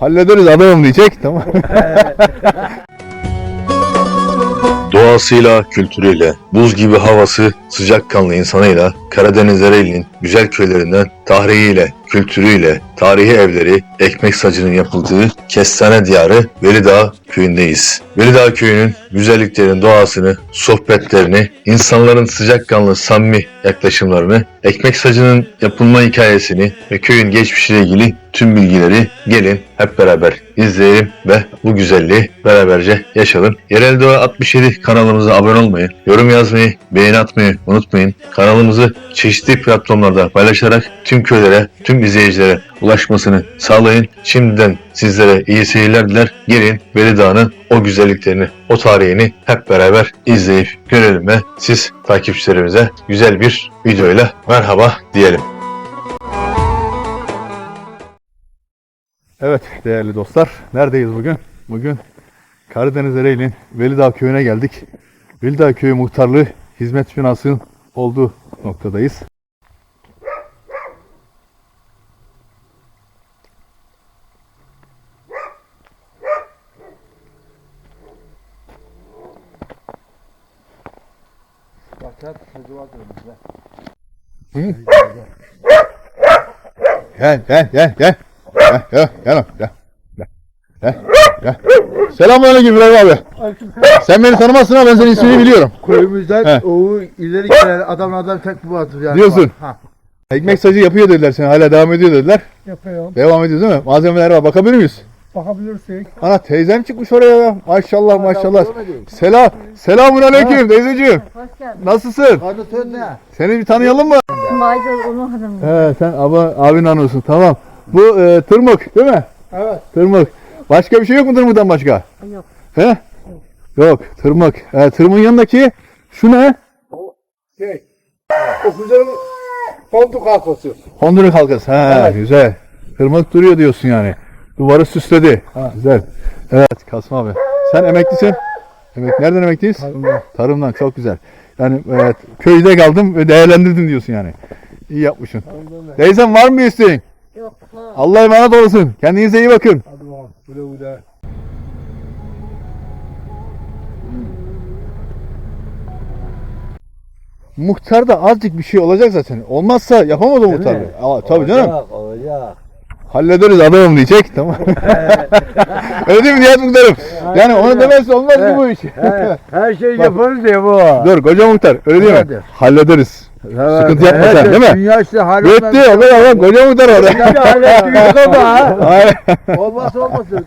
Hallederiz adamım diyecek. Tamam. Doğasıyla, kültürüyle, buz gibi havası, sıcakkanlı insanıyla, Karadeniz Ereğli'nin güzel köylerinden tahriğiyle, kültürüyle, tarihi evleri, ekmek sacının yapıldığı Kestane Diyarı Velidağ köyündeyiz. Velidağ köyünün güzelliklerini, doğasını, sohbetlerini, insanların sıcakkanlı, samimi yaklaşımlarını, ekmek sacının yapılma hikayesini ve köyün geçmişiyle ilgili tüm bilgileri gelin hep beraber izleyelim ve bu güzelliği beraberce yaşayalım. Yerel Doğa 67 kanalımıza abone olmayı, yorum yazmayı, beğeni atmayı unutmayın. Kanalımızı çeşitli platformlarda paylaşarak tüm köylere, tüm izleyicilere ulaşmasını sağlayın. Şimdiden sizlere iyi seyirler diler. Gelin Veli Dağı'nın o güzelliklerini, o tarihini hep beraber izleyip görelim ve siz takipçilerimize güzel bir videoyla merhaba diyelim. Evet değerli dostlar. Neredeyiz bugün? Bugün Karadeniz Ereğli'nin Velidağ köyüne geldik. Velidağ köyü muhtarlığı hizmet binasının olduğu noktadayız. Gel gel gel gel. Gel gel gel gel. Gel. Gel. Gel. Selamünaleyküm İbrahim abi. Sen beni tanımazsın ama ben senin ismini biliyorum. Köyümüzden He. oğu ileri gelen adam adam tek bu atır yani. Diyorsun. Ha. Ekmek sacı yapıyor dediler sen hala devam ediyor dediler. Yapıyorum. Devam ediyor değil mi? Malzemeler var bakabilir miyiz? Bakabilirsek. Ana teyzem çıkmış oraya ya. Maşallah maşallah. Selam. Selamun aleyküm teyzeciğim. Hoş geldin. Nasılsın? Karnı tön ne? Seni bir tanıyalım mı? Maydanoz onun hanımı. He sen abi, abin anıyorsun tamam. Bu e, tırmık değil mi? Evet. Tırmık. Başka bir şey yok mu tırmıktan başka? Yok. He? Yok tırmık. E, tırmığın yanındaki şu ne? Şey. O güzel fonduk kalkası. Honduras halkası. He güzel. Tırmık duruyor diyorsun yani. Duvarı süsledi. Güzel. Evet Kasım abi. Sen emeklisin. Emek, nereden emekliyiz? Tarımdan. Tarımdan çok güzel. Yani evet, köyde kaldım ve değerlendirdim diyorsun yani. İyi yapmışsın. Teyzem var mı bir isteğin? Yok. Allah'a emanet olsun. Kendinize iyi bakın. Hadi bakalım. Güle güle. Muhtarda azıcık bir şey olacak zaten. Olmazsa yapamaz o muhtar. Aa, tabii canım. olacak. Hallederiz adamım diyecek. Tamam. Öyle değil mi Nihat Muhtarım? Yani onu demezse olmaz ki bu iş. Her şey Bak. yaparız diye bu. Dur koca muhtar öyle değil mi? Hadi. Hallederiz. Sıkıntı yapma sen, değil mi? Dünya işte halletmez. Bitti o kadar lan koca muhtar orada. Hallettik ama. Aynen. Olmaz olmasın.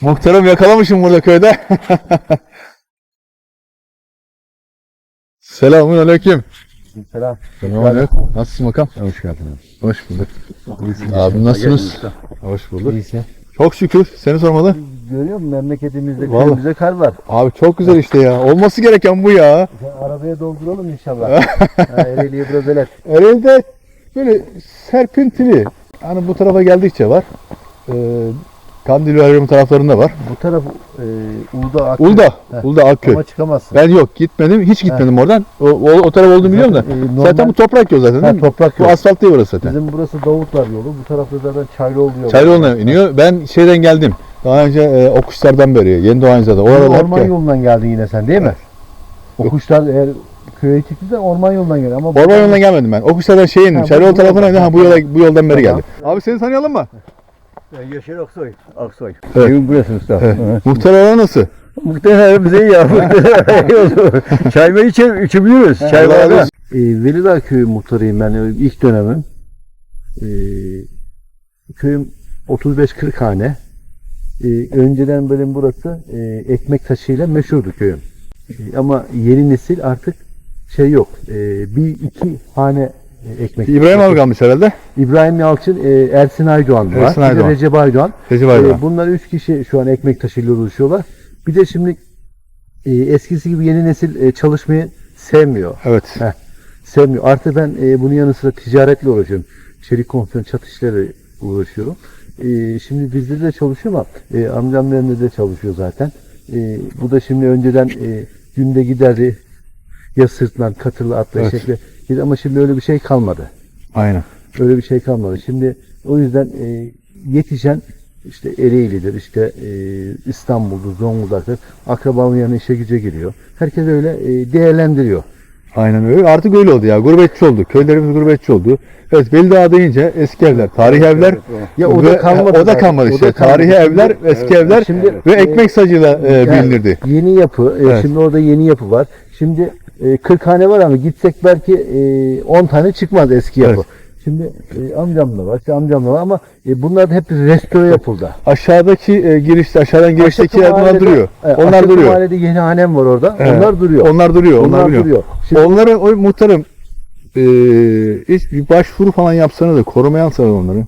Muhtarım yakalamışım burada köyde. Selamun aleyküm. Selam. Selamun aleyküm. Nasılsın bakalım? Hoş geldin. Hoş bulduk. Abi nasılsınız? Hoş bulduk. İyisi. Çok şükür. Seni sormalı. Görüyor musun memleketimizde Vallahi. köyümüzde kar var. Abi çok güzel işte ya. Olması gereken bu ya. Arabaya dolduralım inşallah. ha, Ereğli'ye biraz öyle. Ereğli'de böyle serpintili. Hani bu tarafa geldikçe var. Ee, Kandil Ayrım taraflarında var. Bu taraf e, Uludağ Akköy. Ulda. Heh. Ulda Akköy. Ama çıkamazsın. Ben yok gitmedim. Hiç gitmedim oradan. O, o, o taraf olduğunu biliyorum da. Zaten, e, normal- Zaten bu toprak yol zaten Ha, değil mi? toprak Bu asfalt değil burası zaten. Bizim burası Davutlar yolu. Bu tarafta zaten Çaylıoğlu yolu. Çaylıoğlu'na iniyor. Ben şeyden geldim. Daha önce e, o kuşlardan beri. Yeni Doğancı'da. Orada Orada hep orman gel- yolundan geldin yine sen değil mi? O kuşlar eğer köye çıktıysa orman yolundan geldi ama Orman yolundan gelmedim ben. O kuşlardan şey indim. Ha, bu- Çaylıoğlu bu tarafına yoldan. indim. Ha, bu, yola, bu yoldan beri Tamam. geldim. Abi seni tanıyalım mı? Yaşar Aksoy. Aksoy. Evet. Evin burası usta. Evet. Muhtar olan nasıl? Muhtemelen bize iyi ya. Muhtemelen. Çay mı içer, içebiliyoruz. Çay var. olsun. Ee, Velidağ köyü muhtarıyım ben e, ilk dönemim. Ee, köyüm 35-40 hane. Ee, önceden benim burası e, ekmek taşıyla meşhurdu köyüm. Ee, ama yeni nesil artık şey yok. Ee, bir iki hane e, ekmek. İbrahim abi kalmış herhalde. İbrahim Yalçın, e, Ersin Aydoğan var. Ersin Bir Aydoğan. de Recep Aydoğan. Recep Aydoğan. E, bunlar üç kişi şu an ekmek taşıyla uğraşıyorlar. Bir de şimdi e, eskisi gibi yeni nesil e, çalışmayı sevmiyor. Evet. Sevmiyor. Artı ben e, bunun yanı sıra ticaretle uğraşıyorum. Çelik konfeksiyon çatışlarla uğraşıyorum. E, şimdi bizde de çalışıyor ama e, evinde de çalışıyor zaten. E, bu da şimdi önceden e, günde giderdi ya sırtlan, katırla, atla, Evet. eşekle. Gider Ama şimdi öyle bir şey kalmadı. Aynen. Öyle bir şey kalmadı. Şimdi o yüzden e, yetişen işte Ereğli'dir, işte e, İstanbul'dur, Zonguldak'tır. Akrabanın yanına işe güce giriyor. Herkes öyle e, değerlendiriyor. Aynen öyle. Artık öyle oldu ya. Gurbetçi oldu. Köylerimiz gurbetçi oldu. Evet Beldağ deyince eski evler, tarihi evler. Ya o da kalmadı. O da kalmadı O da işte. kalmadı. Tarihi evler, eski evler Şimdi- ve ekmek sacıyla e, bilinirdi. Yeni yapı. e, Evet. Şimdi orada yeni yapı var. Şimdi e, 40 hane var ama gitsek belki e, 10 tane çıkmaz eski yapı. Evet. Şimdi e, amcam da var, işte amcam da var ama e, bunlar da hep restore yapıldı. Aşağıdaki e, girişte, aşağıdan girişteki mahallede- duruyor. e, onlar aşağı duruyor. mahallede yeni hanem var orada. Evet. Onlar duruyor. Onlar duruyor. Onlar, Onlar duruyor. duruyor. Şimdi- Onları o muhtarım e, hiç bir başvuru falan yapsanız da korumaya alsanız onları.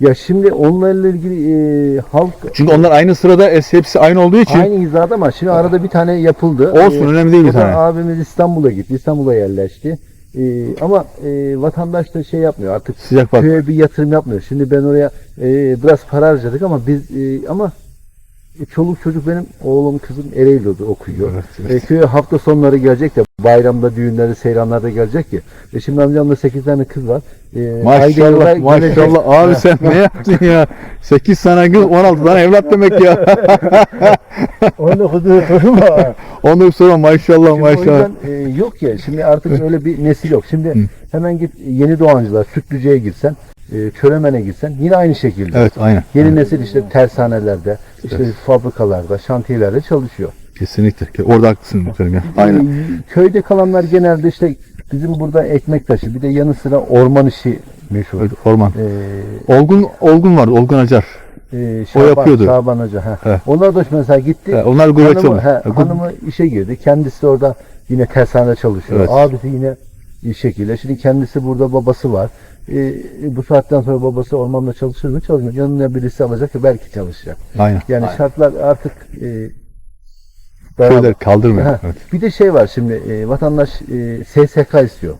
Ya şimdi onlarla ilgili e, halk Çünkü onlar aynı sırada es- hepsi aynı olduğu için aynı hizada ama şimdi arada bir tane yapıldı. olsun E, önemli değil bir o da tane. abimiz İstanbul'a gitti. İstanbul'a yerleşti. E, ama e, vatandaş da şey yapmıyor artık Sıcak bak. köye bir yatırım yapmıyor. Şimdi ben oraya e, biraz para harcadık ama biz e, ama çoluk çocuk benim oğlum kızım Ereğli'de okuyor. Evet, evet. E, köye hafta sonları gelecek de bayramda, düğünlerde, seyranlarda gelecek ki. E, şimdi amcamda 8 tane kız var. E, Maşallah maşallah abi sen ne yaptın ya? 8 tane kız 16 tane evlat demek ya. 19 torun var. Ondan sonra maşallah Şimdi o maşallah. yüzden e, yok ya şimdi artık öyle bir nesil yok. Şimdi hemen git yeni doğancılar Sütlüce'ye gitsen, e, Çöremen'e gitsen yine aynı şekilde. Evet aynen. Yeni nesil işte tersanelerde, işte fabrikalarda, şantiyelerde çalışıyor. Kesinlikle. Orada haklısın ya. Aynen. Köyde kalanlar genelde işte bizim burada ekmek taşı, bir de yanı sıra orman işi meşhur. Evet, orman. E, Olgun Olgun vardı. Olgun Acar. e, O yapıyordu. Şaban Hoca. Ha. Evet. Onlar da mesela gitti. He, onlar gurbetçi hanımı, he, hanımı işe girdi. Kendisi orada yine tersanede çalışıyor. Evet. Abisi yine şekilde. Şimdi kendisi burada babası var. E, bu saatten sonra babası ormanda çalışır mı? Çalışmıyor. Yanına birisi alacak ki belki çalışacak. Aynen. Yani aynen. şartlar artık e. Köyler kaldırmıyor. Ha, Evet. Bir de şey var şimdi e, vatandaş e, SSK istiyor.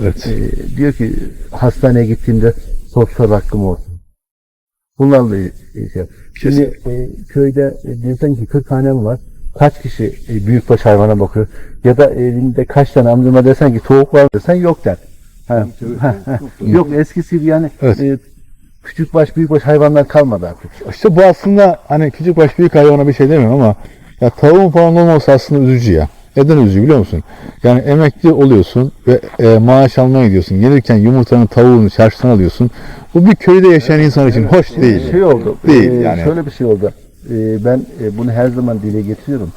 evet. E, diyor ki hastaneye gittiğimde sosyal hakkım olsun. Bunlarla e, şey. Şimdi e, köyde e, diyorsan ki 40 hanem var. Kaç kişi e, büyükbaş hayvana bakıyor? Ya da evinde kaç tane amcama desen ki tavuk var desen yok der. Ha, ha, ha. yok eskisi gibi yani Evet. e, küçük baş büyük baş hayvanlar kalmadı artık. İşte bu aslında hani küçük baş büyük hayvana bir şey demiyorum ama ya tavuğun falan olması aslında üzücü ya. Neden üzücü biliyor musun? Yani emekli oluyorsun ve e, maaş almaya gidiyorsun. Gelirken yumurtanın tavuğunu çarşıdan alıyorsun. Bu bir köyde yaşayan insan için hoş değil. Şey oldu. Değil e, yani. Şöyle bir şey oldu. E, ben e, bunu her zaman dile getiriyorum.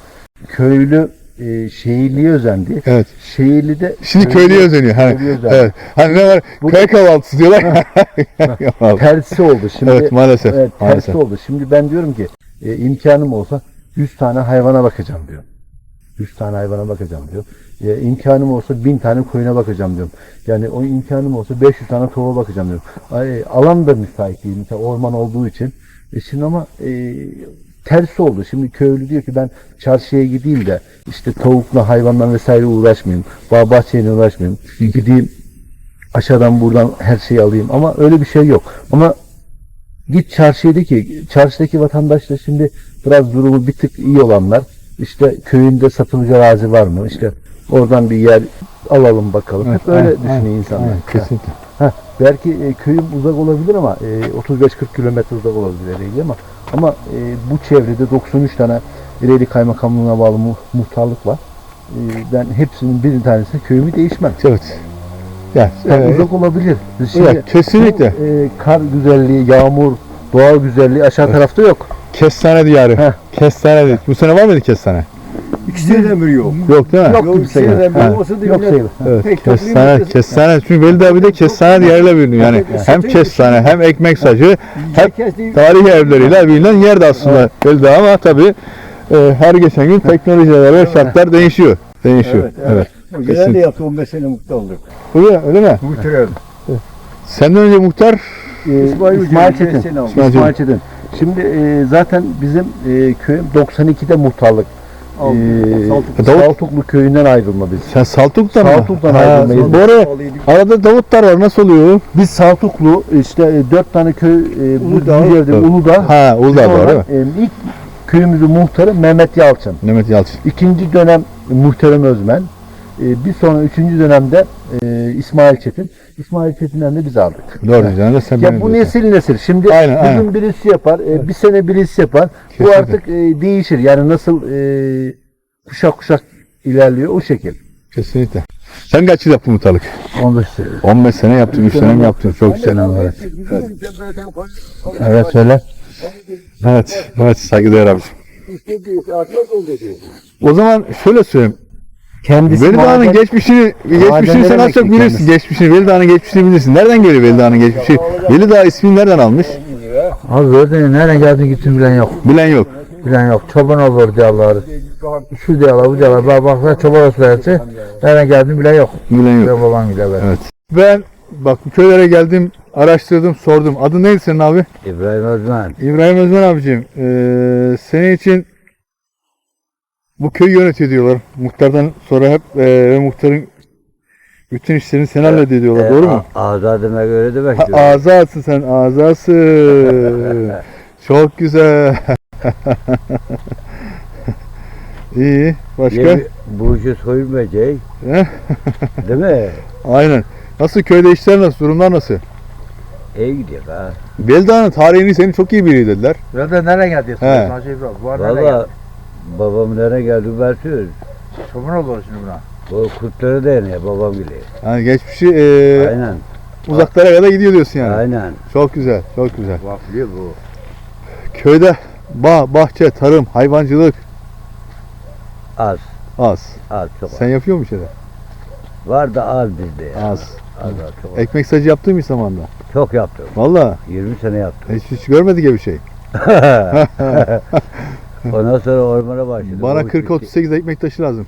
Köylü e, şehirliye özendi. Evet. Şehirli de Şimdi köylüye özeniyor. Hani, köylüye özendi. evet. Hani ne var? Bu- Köy kahvaltısı diyorlar. Tersi oldu. Şimdi evet maalesef. Evet, tersi maalesef. oldu. Şimdi ben diyorum ki e, imkanım olsa 100 tane hayvana bakacağım diyor. 100 tane hayvana bakacağım diyor. E, imkanım olsa 1000 tane koyuna bakacağım diyorum. Yani o imkanım olsa 500 tane tavuğa bakacağım diyorum. Ay, alan da müsait değil. Mesela orman olduğu için. E şimdi ama e, tersi oldu. Şimdi köylü diyor ki ben çarşıya gideyim de işte tavukla hayvanla vesaire uğraşmayayım. Bağ bahçeyle uğraşmayayım. Gideyim aşağıdan buradan her şeyi alayım. Ama öyle bir şey yok. Ama git çarşıdaki çarşıdaki vatandaş da şimdi biraz durumu bir tık iyi olanlar işte köyünde satılıcı arazi var mı? İşte oradan bir yer alalım bakalım. Evet, Hep öyle aynen, düşünüyor aynen, insanlar. aynen, kesinlikle. Ha, belki e, köyüm uzak olabilir ama e, 35-40 kilometre uzak olabilir Ereğli ama ama e, bu çevrede 93 tane Ereğli Kaymakamlığına bağlı mu- muhtarlık var. E, ben hepsinin bir tanesi köyümü değişmem. Evet. Ya, Yani e, uzak olabilir. Şimdi Evet, kesinlikle. bu, e, kar güzelliği, yağmur, doğa güzelliği aşağı tarafta yok. Kestane diyarı. Heh. Kestane. Bu sene var mıydı kestane? İkisinde de mi yok? Yok değil mi? Yok Yok ikisinde de mi olsa da Yok sayılır. Evet, Pek kestane, kestane. Çünkü Veli abi de kestane diyarıyla biliniyor. Yani hem kestane hem ekmek sacı hep tarihi evleriyle bilinen yerde aslında Veli ama tabii e, her geçen gün teknolojiler ve şartlar değişiyor. Değişiyor. Evet. Evet, evet. Genelde Kesin. yaptı 15 sene olduk. Öyle, öyle mi? Muhterem. Senden önce muhtar Ee, İsmail İsmail, Çetin. İsmail Çetin. Şimdi e, zaten bizim e, köyüm 92'de muhtarlık. Aldı. E, Saltuk. Davut- Saltuklu köyünden ayrılma biz. sen Saltuk'tan mı? Saltuk'tan Ha, ayrılmayız. Bu ara arada Davutlar var. Nasıl oluyor? Biz Saltuklu işte e, dört tane köy e, bu Uludağ. yerde Evet. Uludağ. Ha Uludağ var değil mi? E, ilk köyümüzün muhtarı Mehmet Yalçın. Mehmet Yalçın. İkinci dönem Muhterem Özmen. E, bir sonra üçüncü dönemde e, İsmail Çetin. İsmail Çetin'den de biz aldık. Dördüncü dönemde sen Ya bu nesil nesil. Şimdi Aynen, bugün aynen. birisi yapar, e, bir sene birisi yapar. Bu Kesinlikle. artık e, değişir. Yani nasıl e, kuşak kuşak ilerliyor o şekil. Kesinlikle. Sen kaç yıl yaptın muhtarlık? 15 sene. 15 sene yaptın, 3 sene mi yaptın? Çok sene evet. Evet söyle. Evet, evet saygıdeğer abicim. O zaman şöyle söyleyeyim. Kendisi Veli Dağı'nın maden- geçmişini, geçmişini sen az çok emekli bilirsin. Geçmişini, Veli Dağı'nın geçmişini bilirsin. Nereden geliyor Veli Dağı'nın geçmişi? Veli Dağı ismini nereden almış? Abi gördün nereden geldiğini gittin bilen yok. Bilen yok. Bilen yok. Çoban olur diyorlar. Şu diyorlar, bu diyorlar. Bak baklar çoban olsun Nereden geldiğini bilen yok. Bilen yok. Ben babam bile ben. Evet. Ben bak bu köylere geldim, araştırdım, sordum. Adın neydi senin abi? İbrahim Özmen. İbrahim Özmen abicim. Ee, senin için bu köyü yönetiyor diyorlar. Muhtardan sonra hep ve muhtarın bütün işlerini sen hallediyor diyorlar. Doğru mu? Azadime göre demek Ha, azasın sen, azasın. Çok güzel. İyi. Başka? bu işi soyulmayacak. He? Değil mi? Aynen. Nasıl köyde işler nasıl? Durumlar nasıl? İyi gidiyor ha. Beldağ'ın tarihini senin çok iyi biri dediler. Burada nereye geldi? He. Valla babam nereye geldi belki Çoban olur şimdi buna. Bu kurtları da yanıyor babam gibi. Yani geçmişi ee, Aynen. uzaklara kadar gidiyor diyorsun yani. Aynen. Çok güzel, çok güzel. Bakılıyor bu. Köyde bağ, bahçe, tarım, hayvancılık Az. az. Az çok az. Sen yapıyor musun şeyler? Var da az bizde ya. Az. Az az çok az. Ekmek sacı yaptın mı zamanda? Çok yaptım. Valla 20 sene yaptım. hiç, hiç görmedik ya bir şey. Ondan sonra ormana başladım. Bana Bu 40 işi- 38 ekmek taşı lazım.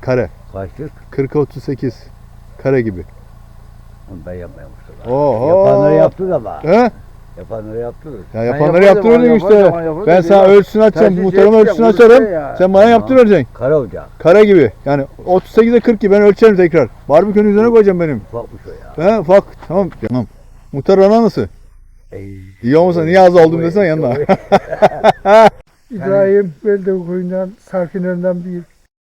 Kare. Kaçtık? 40 38 kare gibi. Onu ben yapmıyorum Mustafa. Oho. Yapanları yaptık ama. He? Yapanları yaptık. Ya yapanları ben işte. ben yapardım. Ben sana ölçüsünü açacağım. tercih Muhtarıma edeceğim, ölçüsünü bu açarım. şey ya. Sen bana yaptıracaksın. Kara ocak. Kare gibi. Yani 38'e 40 gibi ben ölçerim tekrar. Barbekünün üzerine koyacağım benim. Ufakmış o ya. He ufak. Tamam. Tamam. Muhtar ana nasıl? Ey. İyi olmasa niye az oldum desen yanına. İbrahim Belde köyünden, sakinlerinden bir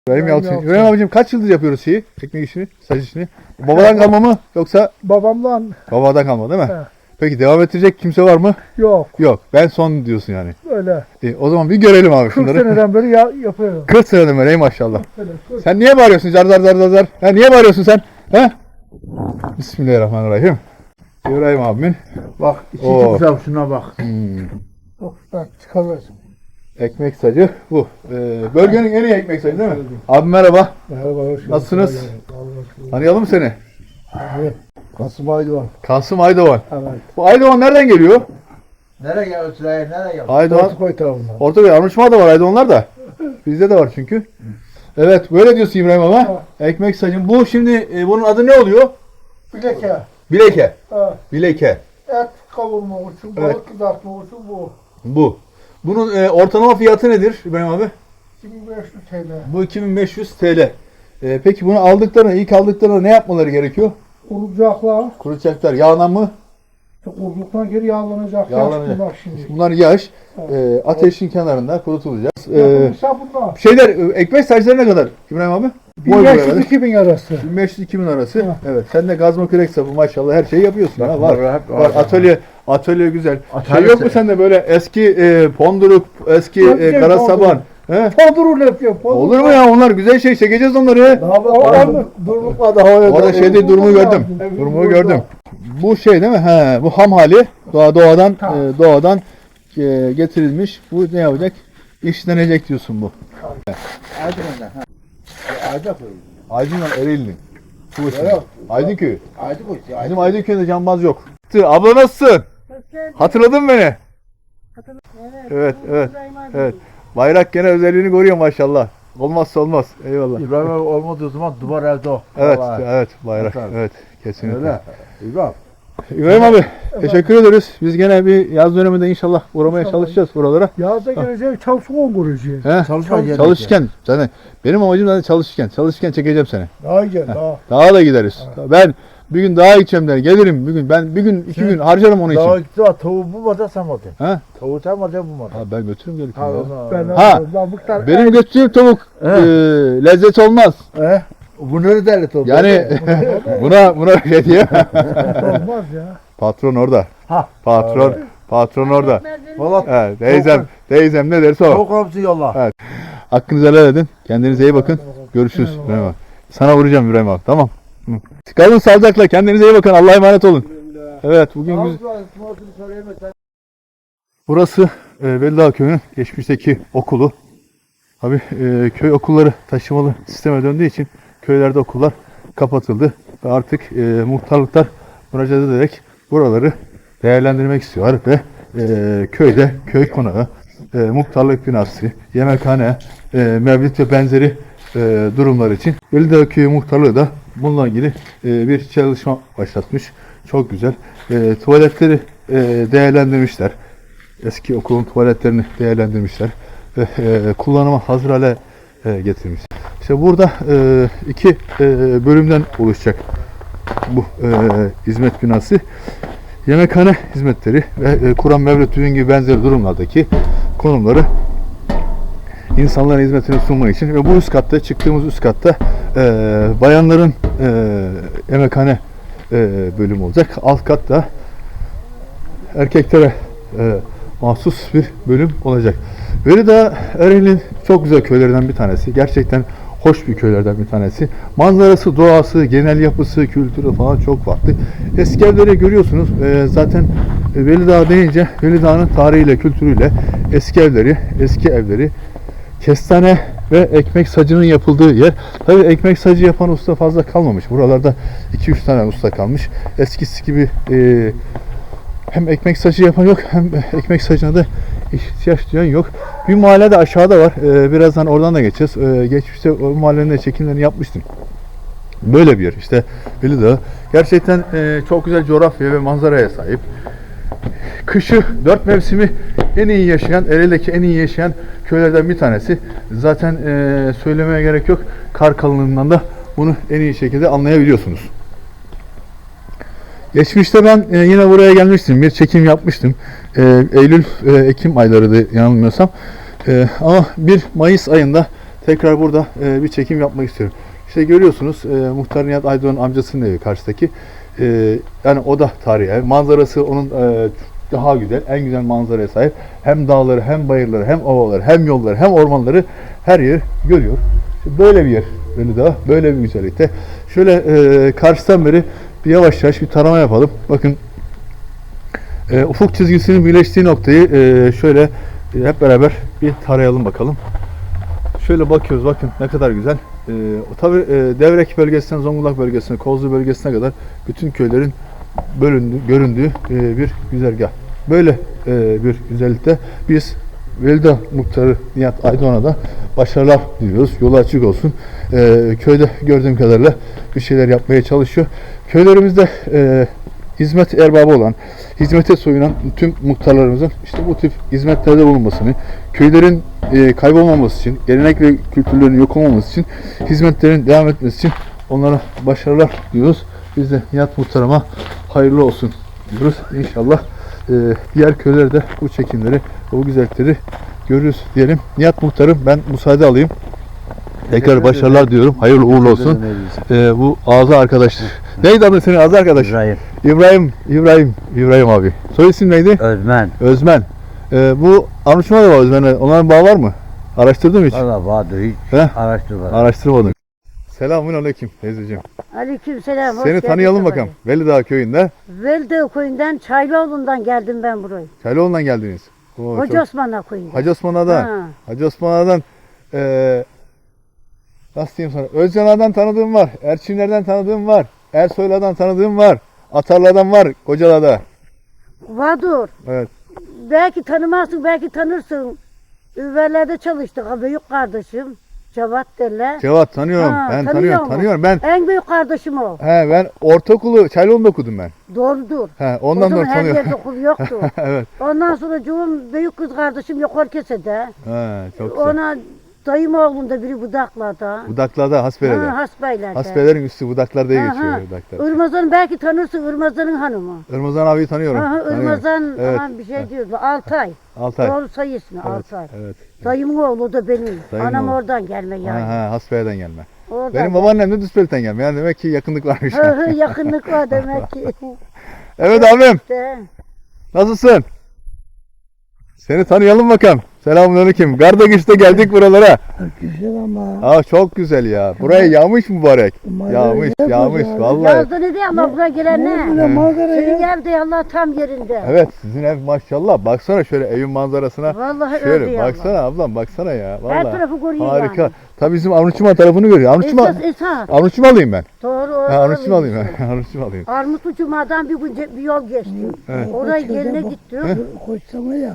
İbrahim Yalçın. Yalçın. İbrahim abicim kaç yıldır yapıyoruz şeyi? Ekmek işini, saç işini. Babadan kalma mı yoksa babamdan babadan kalma değil mi? He. Peki devam ettirecek kimse var mı? yok Yok. Ben son diyorsun yani. öyle. İyi, o zaman bir görelim abi 40 şunları. seneden beri ya, yapıyorum. 40 seneden beri ey maşallah. Öyle, 40. Sen niye bağırıyorsun zar zar zar zar? Ha, niye bağırıyorsun sen? He? Bismillahirrahmanirrahim. İbrahim abimin Bak içi Oo. çok güzel şuna bak. Ben çıkarırsın. Ekmek sacı bu. Ee, bölgenin en iyi ekmek sacı değil mi? Abi merhaba. Merhaba, hoş geldin. Nasılsınız? Tanıyalım seni? olsun. Kasım Aydoğan. Kasım Aydoğan. Evet. Bu Aydoğan nereden geliyor? Nereye gel Süreyya nereye gel? Aydoğan. Ortaköy tarafından. Orta bir Arnavutçu'da da var Aydoğanlar da. Bizde de var çünkü. Evet böyle diyorsun İbrahim ama. Ekmek sacın. Bu şimdi e, bunun adı ne oluyor? Bileke. Bileke. Ha, Bileke. et kavurma Evet. balık kızartma için bu. Bu. Bunun e, ortalama fiyatı nedir İbrahim abi? 2500 TL. Bu 2500 TL. E, peki bunu aldıklarına, ilk aldıklarına ne yapmaları gerekiyor? Kurulacaklar. Kurutacaklar. Yağla mı? Kurulduktan geri yağlanacak. Yağlanacak. Yaş bunlar şimdi. Bunlar yaş. E, ateşin kenarında kurutulacak. E, bunlar. şeyler, e, ekmek saçları ne kadar İbrahim abi? Boy boy arası. 1500-2000 arası. 1500-2000 arası. Ha. Evet. Sen de gazma kürek sapı maşallah her şeyi yapıyorsun. ha, var. hep Var. Atölye atölye güzel. Atölye şey yok mu se- sende böyle eski e, ponduruk, eski Yok, e, kara saban? He? Podurul yapıyor. Podurul. Olur mu ya onlar güzel şey çekeceğiz onları. Durmukla da havaya Orada şeyde durumu gördüm. Evet, Durumu gördüm. Bu şey değil mi? He, bu ham hali doğa doğadan e, doğadan e, getirilmiş. Bu ne yapacak? İşlenecek diyorsun bu. Aydın'dan Ereğli'nin. Bu isim. Aydın köyü. Bizim Aydın köyünde cambaz yok. Abla nasılsın? Hatırladın mı beni? Evet, evet, evet. Bayrak gene özelliğini koruyor maşallah. Olmazsa olmaz. Eyvallah. İbrahim abi olmadığı zaman duvar evde o. Evet, Vallahi. evet bayrak. Bakalım. Evet, kesinlikle. Öyle. İbrahim. İbrahim abi, teşekkür ederiz. Biz gene bir yaz döneminde inşallah uğramaya çalışacağız buralara. Yazda gelecek çalışma kuracağız. He? Çalışma Çalışırken, zaten benim amacım zaten çalışırken. Çalışırken çekeceğim seni. Daha gel daha. Daha da gideriz. Ben bir gün daha gideceğim der. Gelirim bir gün. Ben bir gün, iki gün harcarım onun Daha için. gitti var tavuğu bulmadı sen madı. Ha? Tavuğu sen madı bulmadı. Ha, ben götürürüm gelirken. Ha, Ben Ha, kadar Benim götürdüğüm tavuk e, lezzet olmaz. He? Bu ne derli toplu? Yani buna buna şey diye. Olmaz ya. Patron orada. Ha. Patron patron orada. Valla Evet, teyzem, teyzem ne derse o. çok hamsi yolla. Hakkınızı helal edin. Kendinize iyi bakın. Görüşürüz abi. Sana vuracağım İbrahim abi. Tamam. Kalın sağlıcakla. Kendinize iyi bakın. Allah'a emanet olun. Evet bugün biz... Burası e, Beldağ Köyü'nün geçmişteki okulu. Abi e, köy okulları taşımalı sisteme döndüğü için köylerde okullar kapatıldı. Ve artık e, muhtarlıklar müracaat ederek buraları değerlendirmek istiyorlar ve e, köyde köy konağı, e, muhtarlık binası, yemekhane, e, mevlid ve benzeri e, durumlar için Beldağ Köyü Muhtarlığı da bununla ilgili e, bir çalışma başlatmış. Çok güzel. E, tuvaletleri e, değerlendirmişler eski okulun tuvaletlerini değerlendirmişler ve e, kullanıma hazır hale e, getirmiş. İşte burada e, iki e, bölümden oluşacak bu e, hizmet binası. Yemekhane hizmetleri ve e, Kur'an, Mevlüt, düğün gibi benzeri durumlardaki konumları insanların hizmetini sunmak için ve bu üst katta çıktığımız üst katta e, bayanların e, yemekhane e, bölümü olacak. Alt katta erkeklere e, mahsus bir bölüm olacak. Veridağ Ereğli'nin çok güzel köylerinden bir tanesi. Gerçekten hoş bir köylerden bir tanesi. Manzarası, doğası, genel yapısı, kültürü falan çok farklı. Eski evleri görüyorsunuz. E, zaten Velidağ deyince Velidağ'ın tarihiyle, kültürüyle eski evleri, eski evleri kestane ve ekmek sacının yapıldığı yer. Tabii ekmek sacı yapan usta fazla kalmamış. Buralarda 2-3 tane usta kalmış. Eskisi gibi e, hem ekmek sacı yapan yok hem ekmek sacına da ihtiyaç duyan yok. Bir mahalle de aşağıda var. Ee, birazdan oradan da geçeceğiz. Ee, geçmişte o mahallenin de çekimlerini yapmıştım. Böyle bir yer işte Belidağ. Gerçekten e, çok güzel coğrafya ve manzaraya sahip. Kışı dört mevsimi en iyi yaşayan, Ereğli'deki en iyi yaşayan köylerden bir tanesi. Zaten e, söylemeye gerek yok. Kar kalınlığından da bunu en iyi şekilde anlayabiliyorsunuz. Geçmişte ben e, yine buraya gelmiştim. Bir çekim yapmıştım. E, Eylül, e, Ekim aylarıydı yanılmıyorsam. E, ama 1 Mayıs ayında tekrar burada e, bir çekim yapmak istiyorum. İşte görüyorsunuz e, Muhtar Nihat Aydoğan'ın amcasının evi karşıdaki. E, yani o da tarihi ev. Manzarası onun e, daha güzel, en güzel manzaraya sahip. Hem dağları, hem bayırları, hem ovaları, hem yolları, hem ormanları her yer görüyor. Böyle bir yer Ölüdağ, böyle bir güzellikte. Şöyle e, karşıdan beri bir yavaş yavaş bir tarama yapalım. Bakın e, ufuk çizgisinin birleştiği noktayı e, şöyle e, hep beraber bir tarayalım bakalım. Şöyle bakıyoruz bakın ne kadar güzel. E, tabi e, Devrek bölgesinden Zonguldak bölgesine, Kozlu bölgesine kadar bütün köylerin bölündüğü, göründüğü e, bir güzergah. Böyle e, bir güzellikte biz Velida Muhtarı Nihat Aydoğan'a da başarılar diliyoruz. Yolu açık olsun. E, köyde gördüğüm kadarıyla bir şeyler yapmaya çalışıyor. Köylerimizde e, hizmet erbabı olan, hizmete soyunan tüm muhtarlarımızın işte bu tip hizmetlerde bulunmasını, köylerin kaybolmaması için, gelenek ve kültürlerin yok olmaması için, hizmetlerin devam etmesi için onlara başarılar diyoruz. Biz de Nihat Muhtarıma hayırlı olsun diyoruz. İnşallah e, diğer köylerde bu çekimleri, bu güzellikleri görürüz diyelim. Nihat Muhtarım ben müsaade alayım. Tekrar başarılar diyorum. Hayırlı uğurlu olsun. E, bu ağza arkadaş. Neydi adın senin ağza arkadaş? İbrahim İbrahim, İbrahim, İbrahim abi. Soy isim neydi? Özmen. Özmen. Ee, bu Arnavutçu'na da var Özmen'e. Onların bağı var mı? Araştırdın mı hiç? Valla vardır hiç He? araştırmadım. Araştırmadım. Selamun aleyküm teyzeciğim. Aleykümselam. hoş Seni tanıyalım bakalım. Velidağ köyünde. Velde köyünden Çaylıoğlu'ndan geldim ben buraya. Çaylıoğlu'ndan geldiniz. Oo, Hoca çok- Osman'a köyünden. Hacı Osman Ağa'dan. Ha. Hacı Osman Ağa'dan eee nasıl diyeyim sana? Özcan Ağa'dan tanıdığım var. Erçinler'den tanıdığım var. Ersoylar'dan tanıdığım var. Atarlar'dan var. Kocala'da. Vadur. Evet. Belki tanımazsın, belki tanırsın. Üverlerde çalıştık. Büyük kardeşim. Cevat derler. Cevat tanıyorum. Ha, ben tanıyor tanıyorum. Tanıyorum. Ben En büyük kardeşim o. he ben ortaokulu Çaylıoğlu'nda okudum ben. Doğrudur. He ondan dolayı her tanıyorum. yerde okul yoktu. evet. Ondan sonra cuğum büyük kız kardeşim yok Kese'de. Ha, çok güzel. Ona dayım oğlunda biri Budaklar'da. Budaklarda, Hasbele'de. Ha, Hasbeyler'de. Hasbelerin üstü Budaklar diye geçiyor Budaklar. Irmazan belki tanırsın Irmazan'ın hanımı. Irmazan abiyi tanıyorum. Aha. Irmazan Evet. aman bir şey diyordu. Altay. Altay. Doğru sayı ismi Evet. Altay. Evet. Dayımın oğlu da benim. Dayının Anam oğlu. oradan gelme yani. Ha, ha, Hasbele'den gelme. Oradan. Benim babaannem de Düzpelit'ten gelme. Yani demek ki yakınlık varmış. Hı hı yakınlık var demek ki. evet abim. İşte. Nasılsın? Seni tanıyalım bakalım. Selamünaleyküm. Gardagiç'te geldik buralara. Güzel ama. Aa çok güzel ya. Buraya yağmış mübarek. Manzara Yağmış, ne yağmış. güzel. Vallahi. Yazdı ne diye ama buraya gelen Ne güzel manzara Senin ya. de Allah tam yerinde. Evet sizin ev maşallah. Baksana şöyle evin manzarasına. Vallahi öyle Şöyle ya. baksana ablam baksana ya. Her Vallahi. tarafı görüyor Harika. yani. Tabii bizim Avruçuma tarafını görüyor. Avruçuma, Esas esas. Avruçuma alayım ben. Doğru. Ha, öyle. alayım ben. Avruçuma alayım. Armutlu Cuma'dan bir gün ce- bir yol geçti. Evet. Oraya yerine gitti. Koçsama ya.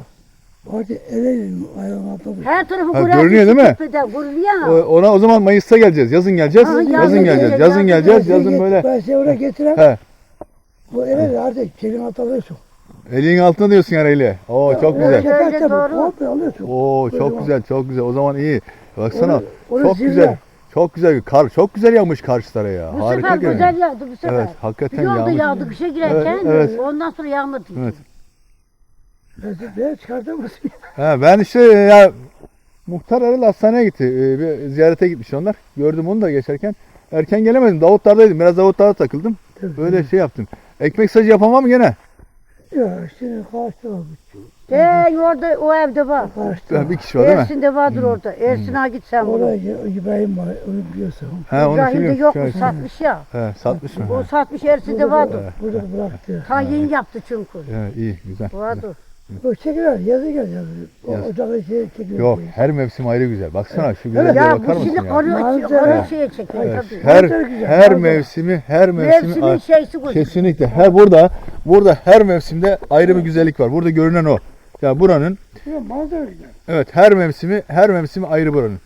Orada elelim ayağına atlamış. Her tarafı Ha, görünüyor değil mi? Tepeden görülüyor. O- Ona o zaman Mayıs'ta geleceğiz. Yazın geleceğiz. Ha, yazın, yazın geleceğiz. geleceğiz, Yazın yazın geleceğiz. Yazın böyle. Ben seni oraya getirem. He. Bu ele artık kelin atılıyorsun. Elin altında diyorsun yani eli. Oo çok güzel. Öyle doğru. Komple alıyorsun. Oo çok Böyle güzel, çok güzel. O zaman iyi. Baksana. Onu- onu çok zirve. güzel. Çok güzel. Kar çok güzel yağmış karşılara ya. Bu Harika sefer görünüyor. güzel yağdı bu sefer. Evet, hakikaten yolda yağmış. yağdı kışa girerken Evet, evet. ondan sonra yağmadı. Evet. Ben seni çıkartamazsın. He, ben işte ya muhtar Erol hastaneye gitti. Ee, bir ziyarete gitmiş onlar. Gördüm onu da geçerken. Erken gelemedim. Davutlar'daydım. Biraz Davutlar'da takıldım. Böyle şey yaptım. Ekmek sacı yapamam gene. Ya şimdi kaçtı var. Ee, orada o evde var. Kaçtı. Ha, Bir kişi var değil mi? Ersin'de vardır orada. Ersin'e git sen bunu. Oraya İbrahim var. Onu biliyorsun. He, onu İbrahim'de biliyorum. yok Şöyle- mu satmış ya. He, satmış mı? O satmış Ersin'de vardır. Burada bıraktı. Ta yeni yaptı çünkü. He, iyi, güzel. Vardır. O çekiyor. Yazı gel yazı. O Yaz. ocağı şey çekiyor. Yok, her mevsim ayrı güzel. Baksana şu güzelliğe Ya bakar bu mısın ya? karı, Manzara. karı şeye çekiyor Evet, tabii. her güzel, her manzara. mevsimi, her mevsimi Mevsimin şeysi bu. kesinlikle. Her burada burada her mevsimde ayrı bir güzellik var. Burada görünen o. Ya buranın Ya manzara güzel. evet her mevsimi her mevsimi ayrı buranın.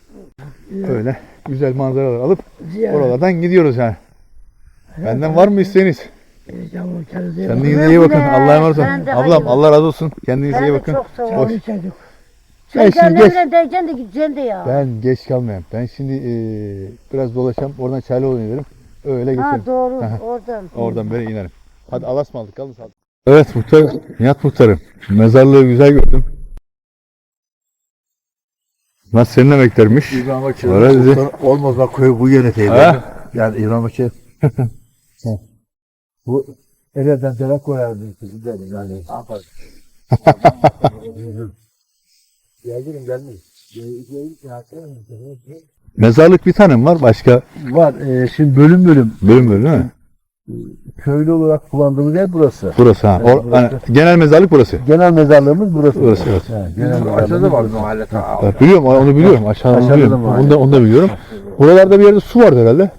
Öyle güzel manzaralar alıp Ziyaret. oralardan gidiyoruz yani. Benden var mı isteğiniz? Kendinize iyi Kendinize iyi bakın. Allah'a emanet olun. Ablam. Allah razı olsun. Kendinize iyi bakın. çok sağ ol. Hoş. Çocuk. Ben Sen şimdi geç- de gideceksin de ya. Ben geç kalmayayım. Ben şimdi eee, biraz dolaşacağım. Oradan Çaylıoğlu'na inerim. Öyle Ha geçerim. doğru Aha. oradan. Oradan böyle inerim. Hadi Allah'a ısmarladık. Kalın sağlıkla. Evet muhtar, Nihat muhtarım. Mezarlığı güzel gördüm. Nasıl senin emeklermiş? İbrahim Akçay Öyle dedi. olmaz bak köy bu yöneteydi. Ha? Yani İbrahim Akçay bu ellerden delak koyardı kızı dedim yani. Ne? Geldim gelmeyiz. Mezarlık bir tane mi var? Başka Var. e, şimdi bölüm bölüm bölüm bölüm değil mi? köylü olarak kullandığımız yer burası. Burası ha. Evet, Or- burası. hani genel mezarlık burası. Genel mezarlığımız burası. Burası, evet. Genel Aşağıda var mahalle biliyorum onu biliyorum. Aşağıda biliyorum. Onu da, onu da biliyorum. Buralarda bir yerde su vardı herhalde.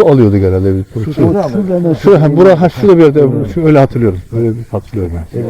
Su alıyorduk herhalde. Bir, su, su, Şurada mı? şu, ha, bura, ha, şurada bir yerde. Şu, öyle hatırlıyorum. Öyle bir hatırlıyorum ben. Dağım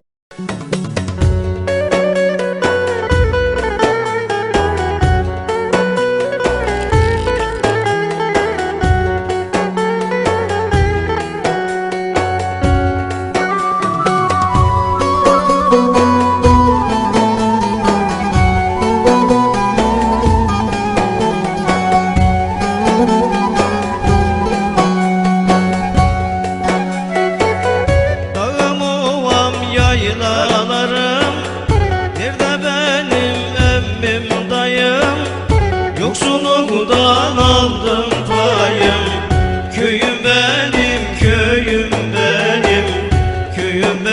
Köyüm